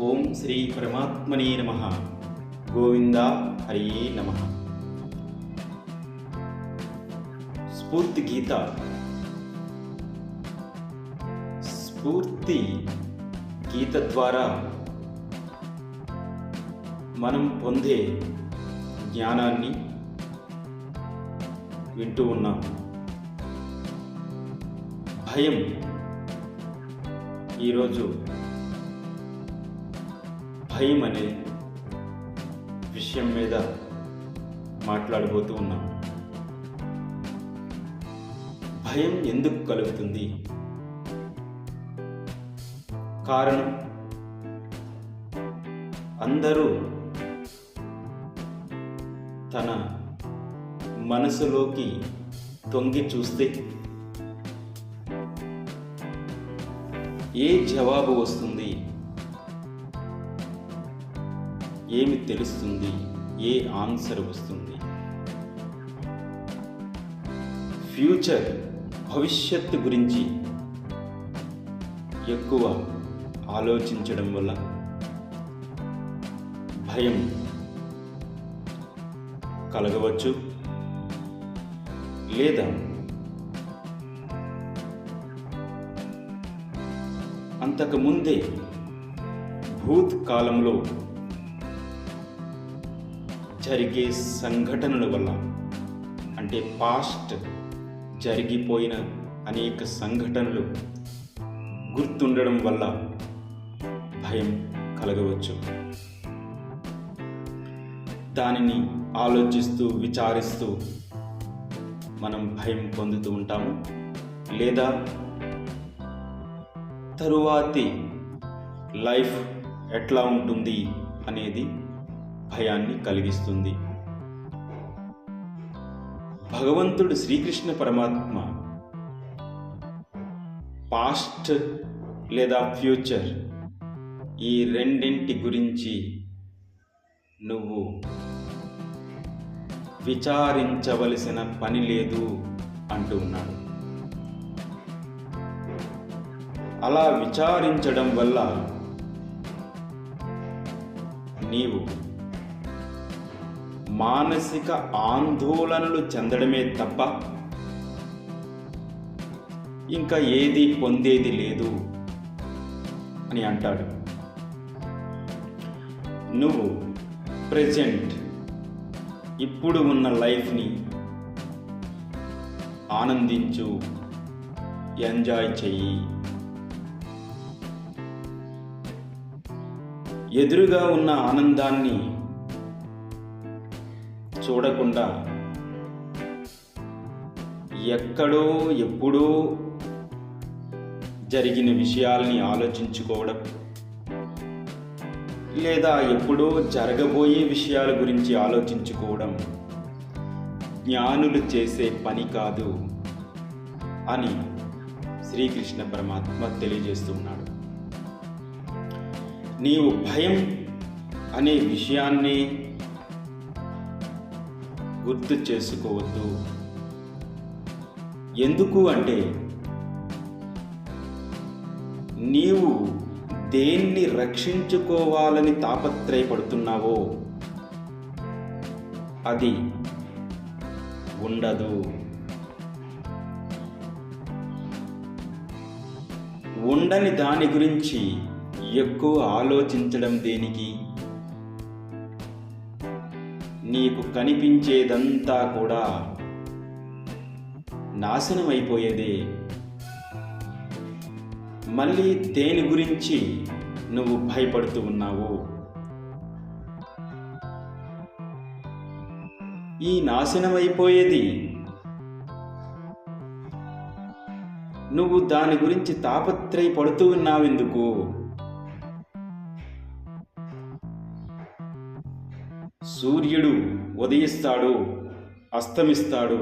ఓం శ్రీ పరమాత్మనే నమ. గోవింద హరియే నమ. స్ఫూర్తి గీత. స్ఫూర్తి గీత ద్వారా మనం పొందే జ్ఞానాన్ని వింటూ ఉన్నాం. భయం ఈరోజు భయం అనే విషయం మీద మాట్లాడబోతూ ఉన్నాం. భయం ఎందుకు కలుగుతుంది? కారణం? అందరూ తన మనసులోకి తొంగి చూస్తే ఏ జవాబు వస్తుంది? ఏమి తెలుస్తుంది? ఏ ఆన్సర్ వస్తుంది? ఫ్యూచర్ భవిష్యత్తు గురించి ఎక్కువ ఆలోచించడం వల్ల. భయం కలగవచ్చు లేదా అంతకుముందే భూత్ కాలంలో జరిగే సంఘటనల వల్ల అంటే పాస్ట్ జరిగిపోయిన అనేక సంఘటనలు గుర్తుండడం వల్ల భయం కలగవచ్చు. దానిని ఆలోచిస్తూ విచారిస్తూ మనం భయం పొందుతూ ఉంటాము. లేదా తరువాతి లైఫ్ ఎట్లా ఉంటుంది అనేది భయాన్ని కలిగిస్తుంది. భగవంతుడు శ్రీకృష్ణ పరమాత్మ పాస్ట్ లేదా ఫ్యూచర్ ఈ రెండింటి గురించి నువ్వు విచారించవలసిన పని లేదు అంటూ ఉన్నాడు. అలా విచారించడం వల్ల నీవు మానసిక ఆందోళనలు చెందడమే తప్ప ఇంకా ఏది పొందేది లేదు అని అంటాడు. నువ్వు ప్రజెంట్ ఇప్పుడు ఉన్న లైఫ్ని ఆనందించు ఎంజాయ్ చెయ్యి. ఎదురుగా ఉన్న ఆనందాన్ని చూడకుండా ఎక్కడో ఎప్పుడో జరిగిన విషయాల్ని ఆలోచించుకోవడం లేదా ఎప్పుడో జరగబోయే విషయాల గురించి ఆలోచించుకోవడం జ్ఞానులు చేసే పని కాదు అని శ్రీకృష్ణ పరమాత్మ తెలియజేస్తున్నాడు నీవు భయం అనే విషయాన్ని గుర్తు చేసుకోవద్దు. ఎందుకు అంటే నీవు దేన్ని రక్షించుకోవాలని తాపత్రయపడుతున్నావో అది ఉండదు. ఉండని దాని గురించి ఎక్కువ ఆలోచించడం దేనికి? నీకు కనిపించేదంతా కూడా నాశనం మళ్ళీ దేని గురించి నువ్వు భయపడుతూ ఉన్నావు? ఈ నాశనం అయిపోయేది నువ్వు దాని గురించి తాపత్రయపడుతూ ఉన్నావెందుకు? సూర్యుడు ఉదయిస్తాడు అస్తమిస్తాడు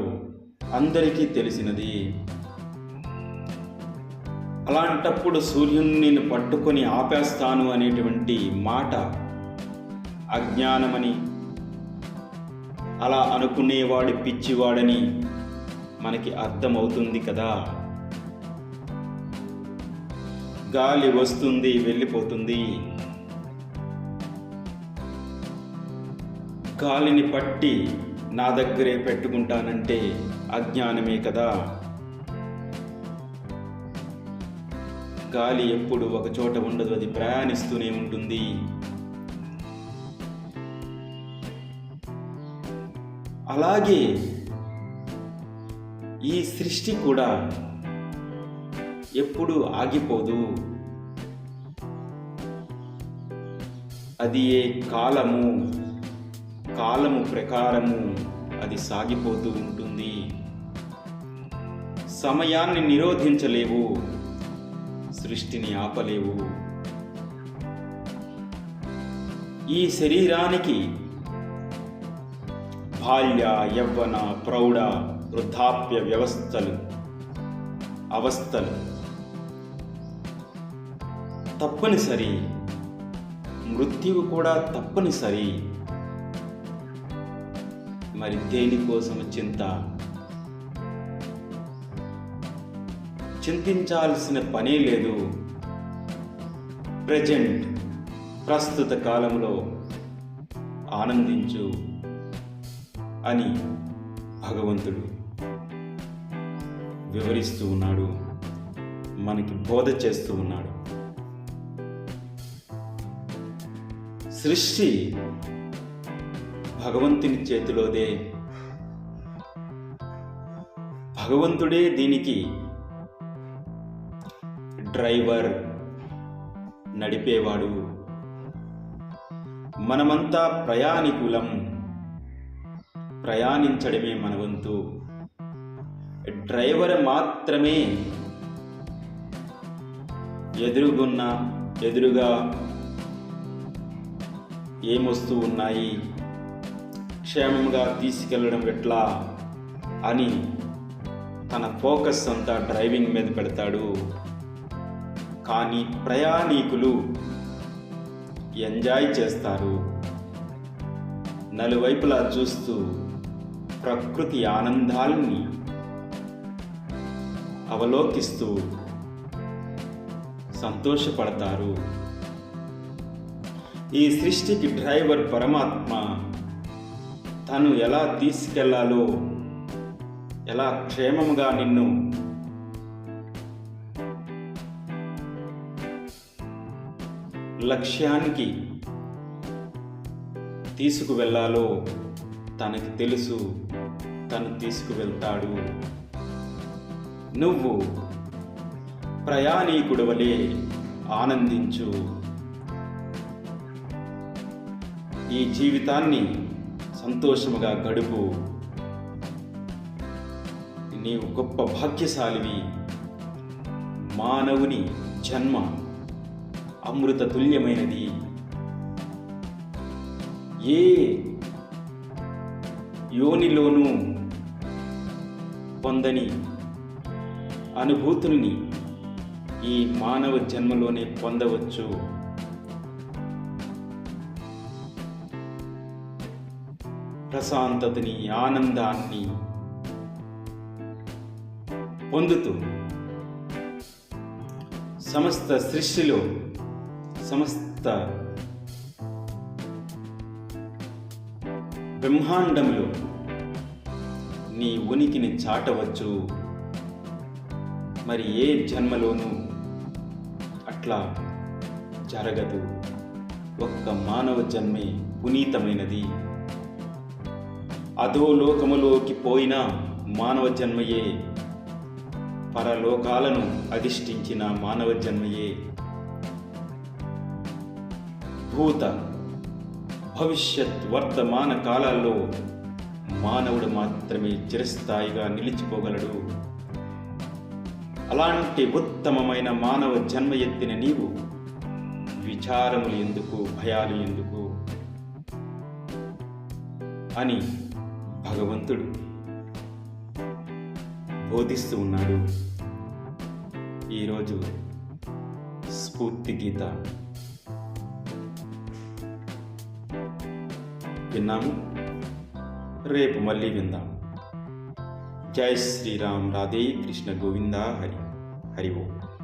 అందరికీ తెలిసినది. అలాంటప్పుడు సూర్యుని నేను పట్టుకొని ఆపేస్తాను అనేటువంటి మాట అజ్ఞానమని అలా అనుకునేవాడు పిచ్చివాడని మనకి అర్థమవుతుంది కదా. గాలి వస్తుంది వెళ్ళిపోతుంది. గాలిని పట్టి నా దగ్గరే పెట్టుకుంటానంటే అజ్ఞానమే కదా. గాలి ఎప్పుడు ఒక చోట ఉండదు అది ప్రయాణిస్తూనే ఉంటుంది. అలాగే ఈ సృష్టి కూడా ఎప్పుడు ఆగిపోదు. అది ఏ కాలము? కాలము ప్రకారము అది సాగిపోతూ ఉంటుంది. సమయాన్ని నిరోధించలేవు సృష్టిని ఆపలేవు. ఈ శరీరానికి బాల్య యవ్వన ప్రౌఢ వృద్ధాప్య వ్యవస్థలు అవస్థలు తప్పనిసరి మృత్యువు కూడా తప్పనిసరి. మరి దేనికోసం చింత? చింతించాల్సిన పనే లేదు. ప్రజెంట్ ప్రస్తుత కాలంలో ఆనందించు అని భగవంతుడు వివరిస్తూ ఉన్నాడు. మనకి బోధ చేస్తూ ఉన్నాడు. సృష్టి భగవంతుని చేతిలోదే. భగవంతుడే దీనికి డ్రైవర్ నడిపేవాడు. మనమంతా ప్రయాణికులం. ప్రయాణించడమే మన వంతు. డ్రైవర్ మాత్రమే ఎదురుగున్న ఎదురుగా ఏమొస్తూ ఉన్నాయి? క్షేమంగా తీసుకెళ్ళడం ఎట్లా అని తన ఫోకస్ అంతా డ్రైవింగ్ మీద పెడతాడు. కానీ ప్రయాణికులు ఎంజాయ్ చేస్తారు. నలువైపులా చూస్తూ ప్రకృతి ఆనందాల్ని అవలోకిస్తూ సంతోషపడతారు. ఈ సృష్టికి డ్రైవర్ పరమాత్మ తను ఎలా తీసుకెళ్ళాలో ఎలా క్షేమముగా నిన్ను లక్ష్యానికి తీసుకువెళ్ళాలో తనకి తెలుసు తను తీసుకువెళ్తాడు. నువ్వు ప్రయాణీకుడు వలె ఆనందించు. ఈ జీవితాన్ని సంతోషముగా గడుపు. నీవు గొప్ప భాగ్యశాలివి. మానవుని జన్మ అమృత తుల్యమైనది. ఏ యోనిలోనూ పొందని అనుభూతుల్ని ఈ మానవ జన్మలోనే పొందవచ్చు. ప్రశాంతతని ఆనందాన్ని పొందుతూ సమస్త సృష్టిలో సమస్త బ్రహ్మాండంలో నీ ఉనికిని చాటవచ్చు. మరి ఏ జన్మలోనూ అట్లా జరగదు. ఒక్క మానవ జన్మే పునీతమైనది. అధోలోకములోకి పోయిన మానవ జన్మయే. పరలోకాలను అధిష్ఠించిన మానవ జన్మయే. భూత భవిష్యత్ వర్తమాన కాలాల్లో మానవుడు మాత్రమే చిరస్థాయిగా నిలిచిపోగలడు. అలాంటి ఉత్తమమైన మానవ జన్మ ఎత్తిన నీవు విచారములు ఎందుకు భయాలు ఎందుకు? అని భగవంతుడు బోధిస్తూ ఉన్నాడు. ఈరోజు స్ఫూర్తి గీత. విన్నాము? రేపు మళ్ళీ విందాం. జై శ్రీరామ్ రాధే కృష్ణ గోవింద హరి. హరి ఓం.